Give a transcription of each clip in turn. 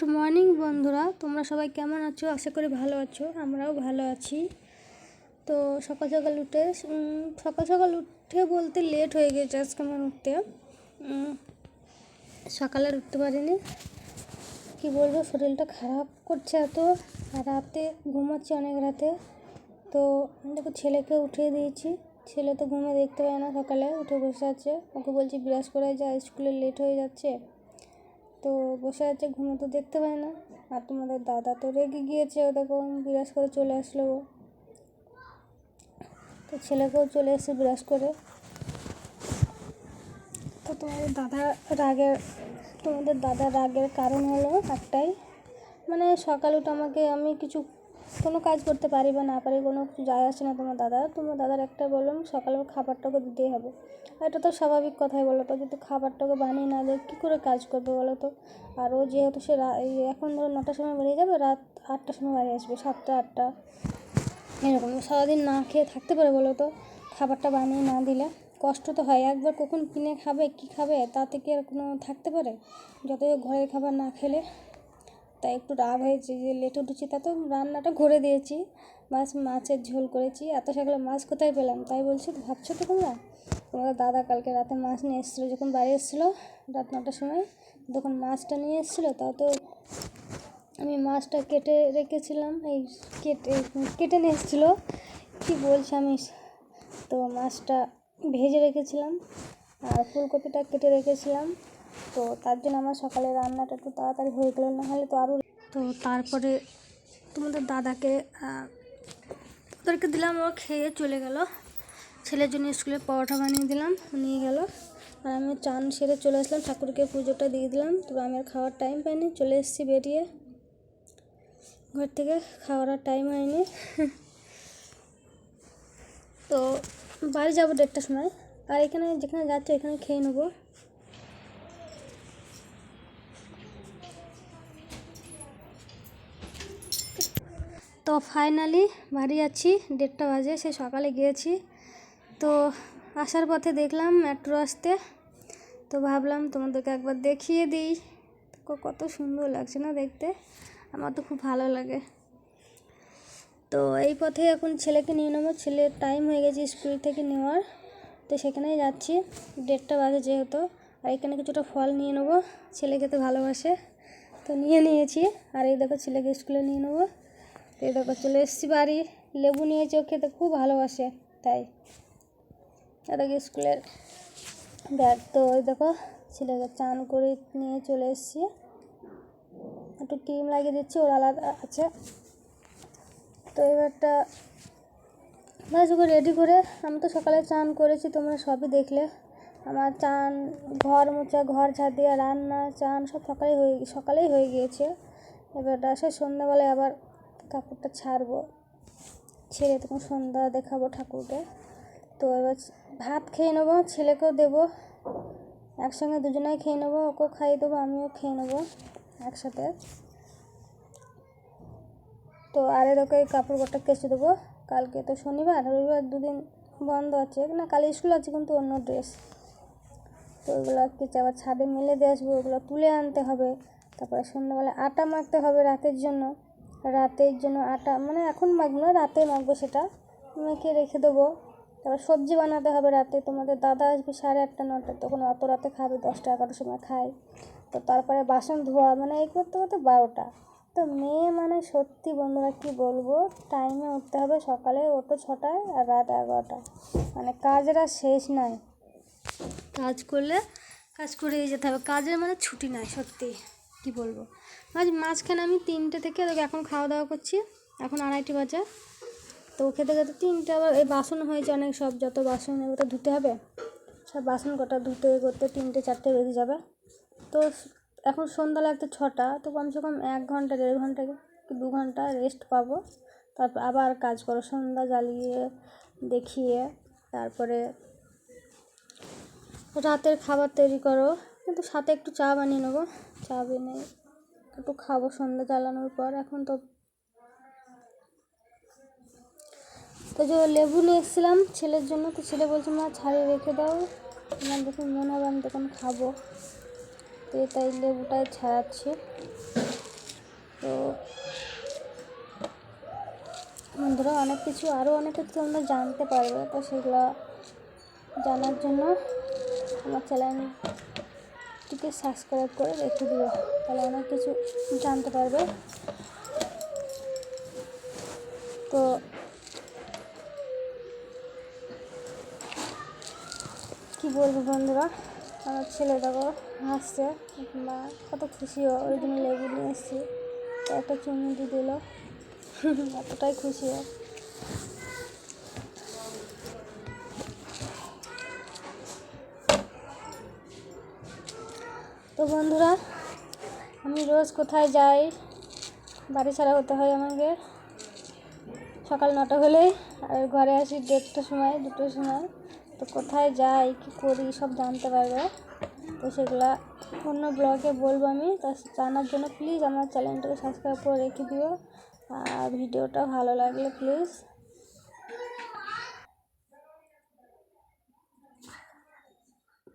Good morning বন্ধুরা, তোমরা সবাই কেমন আছো? আশা করি ভালো আছো, আমরাও ভালো আছি। তো সকাল সকাল উঠে সকাল সকাল উঠে বলতে লেট হয়ে গেছে আজকে আমার উঠতে। সকালে উঠতে পারিনি। কি বলব, শরীরটা খারাপ করছে এত রাতে ঘুমাচ্ছি অনেক রাতে। তো দেখো ছেলেকে উঠিয়ে দিয়েছি। ছেলে তো ঘুমে দেখতে পায় না সকালে, উঠে বসে আছে। ওকে বলছি ব্রাশ করে যা, স্কুলে লেট হয়ে যাচ্ছে। তো বসে আছে ঘুমোতে দেখতে পায় না। আর তোমাদের দাদা তো রেগে গিয়েছে ওরকম বিরাজ করে চলে আসলো তো ছেলেকেও চলে এসে বিরাজ করে। তো তোমাদের দাদা রাগের, তোমাদের দাদা রাগের কারণ হলো একটাই। মানে সকাল উঠে আমাকে আমি কিছু কোনো কাজ করতে পারি বা না পারি, কোনো কিছু যায় আসে না তোমার দাদা তোমার দাদার একটা বললাম সকালে খাবারটাকে দিতেই হবে। এটা তো স্বাভাবিক কথাই বলো তো, যদি খাবারটাকে বানিয়ে না দেয়, কী করে কাজ করবে বলো তো? আর ও যেহেতু সে এখন ধরো নটার সময় বেরিয়ে যাবে, রাত আটটার সময় বাড়ি আসবে, সাতটা, আটটা। এরকম সারাদিন না খেয়ে থাকতে পারে বলো তো, খাবারটা বানিয়ে না দিলে। কষ্ট তো হয়, একবার কখন কিনে খাবে, কি খাবে তা থেকে আর কোনো থাকতে পারে? যত ঘরের খাবার না খেলে তাই একটু রাগ হয়েছে যে লেট উঠেছি তা তো রান্নাটা ঘুরে দিয়েছি। মাছ, মাছের ঝোল করেছি, এত সকালে মাছ কোথায় পেলাম? তাই বলছি তো ভাবছ তো তোমরা? তোমাদের দাদা কালকে রাতে মাছ নিয়ে এসেছিল, যখন বাড়ি এসেছিল রাত নটার সময়, তখন মাছটা নিয়ে এসেছিল, তাও তো আমি মাছটা কেটে রেখেছিলাম, এই কেটে কেটে নিয়ে এসেছিল। কী বলছি আমি, তো মাছটা ভেজে রেখেছিলাম। আর ফুলকপিটা কেটে রেখেছিলাম। তো তার জন্য আমার সকালে রান্নাটা একটু তাড়াতাড়ি হয়ে গেলো, না হলে তো আরও তো তারপরে তোমাদের দাদাকে ওদেরকে দিলাম, ও খেয়ে চলে গেল। ছেলের জন্য স্কুলে পরোটা বানিয়ে দিলাম, নিয়ে গেল। আর আমি চান সেরে চলে আসলাম, ঠাকুরকে পুজোটা দিয়ে দিলাম। তো আমি আর খাওয়ার টাইম পাইনি, চলে এসেছি বেরিয়ে। ঘর থেকে খাওয়ার টাইম হয়নি। তো বাড়ি যাব দেড়টার সময়। আর এখানে যেখানে যাচ্ছে এখানে খেয়ে নেব। তো ফাইনালি বাড়ি যাচ্ছি, দেড়টা বাজে, সে সকালে গিয়েছি। তো আসার পথে দেখলাম মেট্রো আসতে। তো ভাবলাম তোমাদেরকে একবার দেখিয়ে দিই। কত সুন্দর লাগছে না দেখতে। আমার তো খুব ভালো লাগে। তো এই পথে এখন ছেলেকে নিয়ে নেব। ছেলের টাইম হয়ে গেছে স্কুল থেকে নেওয়ার। তো সেখানেই যাচ্ছি। দেড়টা বাজে যেহেতু। আর এখানে কিছুটা ফল নিয়ে নেব। ছেলে খেতে ভালোবাসে। তো নিয়ে নিয়েছি। আর এই দেখো ছেলেকে স্কুলে নিয়ে নেব। তো এই দেখো চলে এসেছি বাড়ি। লেবু নিয়েছি ও খেতে খুব ভালোবাসে, তাই। এটাকে স্কুলের? ব্যাগ তো ওই দেখো ছেলেকে চান করে নিয়ে চলে এসেছি। একটু ক্রিম লাগিয়ে দিচ্ছি, ওর আলাদা আছে। তো এবারটা ব্যাস ওকে রেডি করে আমি তো সকালে চান করেছি, তোমরা সবই দেখলে। আমার চান, ঘর মোচা ঘর ঝাড় দেওয়া রান্না, চান সব সকালেই হয়ে সকালেই হয়ে গিয়েছে। এবারটা সে সন্ধ্যাবেলায় আবার কাপড়টা ছাড়বো। ছেড়ে তখন সন্ধ্যা দেখাবো ঠাকুরকে। তো এবার ভাত খেয়ে নেব, ছেলেকেও দেবো। একসঙ্গে দুজনেই খেয়ে নেব, ওকেও খাইয়ে দেবো, আমিও খেয়ে নেব একসাথে। তো আরে এই কাপড় কটা কেচে দেবো। কালকে তো শনিবার, রবিবার দুদিন বন্ধ আছে। না, কাল স্কুল আছে কিন্তু অন্য ড্রেস তো ওগুলো কেচে আবার ছাদে মেলে দিয়ে আসব, ওগুলো তুলে আনতে হবে। তারপরে সন্ধ্যাবেলা আটা মাখতে হবে রাতের জন্য। রাতের জন্য আটা মানে এখন মাখবো না, রাতে মাখবো সেটা। মেখে রেখে দেবো। তারপর সবজি বানাতে হবে রাতে। তোমাদের দাদা আসবে সাড়ে আটটা নটা তখন অত রাতে খাবে, দশটা, এগারোটার সময় খায়। তো তারপরে বাসন ধোয়া মানে এই করতে করতে বারোটা। তো মেয়ে মানে সত্যি বন্ধুরা, কি বলব? টাইমে উঠতে হবে সকালে, ওঠো ছটায় আর রাত এগারোটায় মানে কাজের আর শেষ নাই। কাজ করলে, কাজ করেই যেতে হবে। কাজের মানে ছুটি নাই, সত্যি। কি বলব? আজ মাঝখানে আমি তিনটে থেকে এখন খাওয়া দাওয়া করছি। এখন আড়াইটি বাজে। তো খেতে খেতে তিনটে আবার, এই বাসন হয়েছে অনেক সব, যত বাসন এগুলো ধুতে হবে, সব বাসন কটা ধুতে করতে তিনটে, চারটে বেজে যাবে। তো এখন সন্ধ্যা লাগতে ছটা, তো কমসে কম এক ঘণ্টা, দেড় ঘণ্টা কি দু ঘণ্টা রেস্ট পাবো। তারপর আবার কাজ করো, সন্ধ্যা জ্বালিয়ে দেখিয়ে তারপরে রাতের খাবার তৈরি করো। কিন্তু সাথে একটু চা বানিয়ে নেব। চা বানিয়ে একটু খাব সন্ধ্যা জ্বালানোর পর। এখন তো তো যে লেবু নিয়ে এসেছিলাম ছেলের জন্য, তো ছেলে বলছে, মা, ছাড়িয়ে রেখে দাও। আমার যখন মনে হবে আমি তখন খাব। তো তাই লেবুটাই ছাড়াচ্ছি। তো বন্ধুরা, অনেক কিছু আরও অনেক কিছু তোমরা জানতে পারবে, তো সেগুলো জানার জন্য আমার চ্যানেলটিকে সাবস্ক্রাইব করে রেখে দিও, তাহলে অনেক কিছু জানতে পারবে। তো কি বলব বন্ধুরা? আমার ছেলে দেখো হাসছে। মা কত খুশি ও, ওই জন্য লেবু নিয়ে এসেছি। একটা চুমুটি দিল। এতটাই খুশি ও। তো বন্ধুরা, আমি রোজ কোথায় যাই, বাড়ি ছাড়া হতে হয় আমাকে। সকাল নটা হলে, আর ঘরে আসি দেড়টার সময়, দুটোর সময়। তো কোথায় যাই, কী করি, সব জানতে পারবে। তো সেগুলো অন্য ব্লগে বলব আমি। তা জানার জন্য প্লিজ আমার চ্যানেলটাকে সাবস্ক্রাইব করে রেখে দিও। আর ভিডিওটা ভালো লাগলে প্লিজ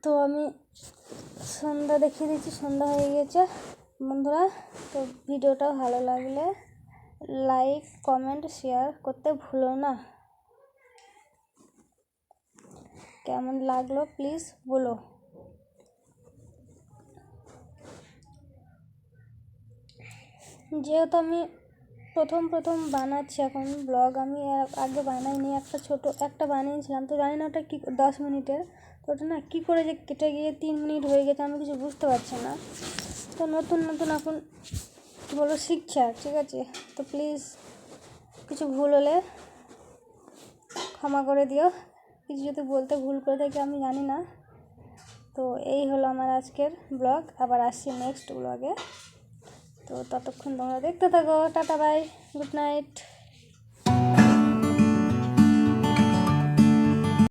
তো আমি সন্ধ্যা দেখিয়ে দিচ্ছি, সন্ধ্যা হয়ে গেছে। বন্ধুরা, তো ভিডিওটা ভালো লাগলে লাইক কমেন্ট শেয়ার করতে ভুলো না। কেমন লাগল? প্লিজ বলো। যেহেতু আমি প্রথম প্রথম বানাচ্ছি এখন ব্লগ, আমি আগে বানাইনি, একটা ছোট, একটা বানিয়েছিলাম। তো জানি না ওটা কী দশ মিনিটের। তো ওটা না কী করে যে কেটে গিয়ে তিন মিনিট হয়ে গেছে, আমি কিছু বুঝতে পারছি না। তো নতুন নতুন এখন কী বলব, শিখছে ঠিক আছে? তো প্লিজ কিছু ভুল হলে ক্ষমা করে দিও। কিছু যদি বলতে ভুল করে থাকি আমি জানি না। তো এই হলো আমার আজকের ব্লগ। আবার আসছি নেক্সট ব্লগে। তো ততক্ষণ তোমরা দেখতে থাকো। Tata bye good night